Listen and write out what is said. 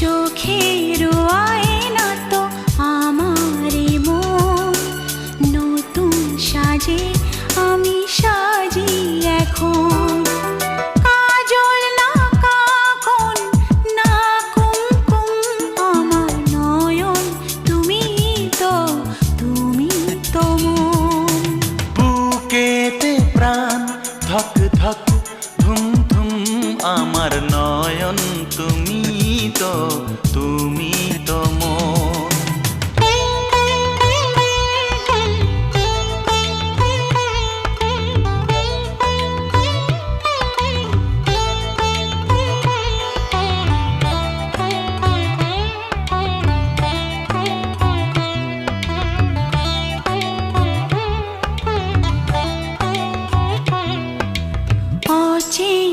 চোখের আয়না তো আমারই মন। নতুন সাজে আমি সাজি এখন। কাজল না কাকন না কুমকুম আমার নয়ন তুমি তো তুমি তো মন। বুকেতে প্রাণ ধক ধক ধুম ধুম আমার নয়ন তুমি তো তুমি তো মন। অচেনা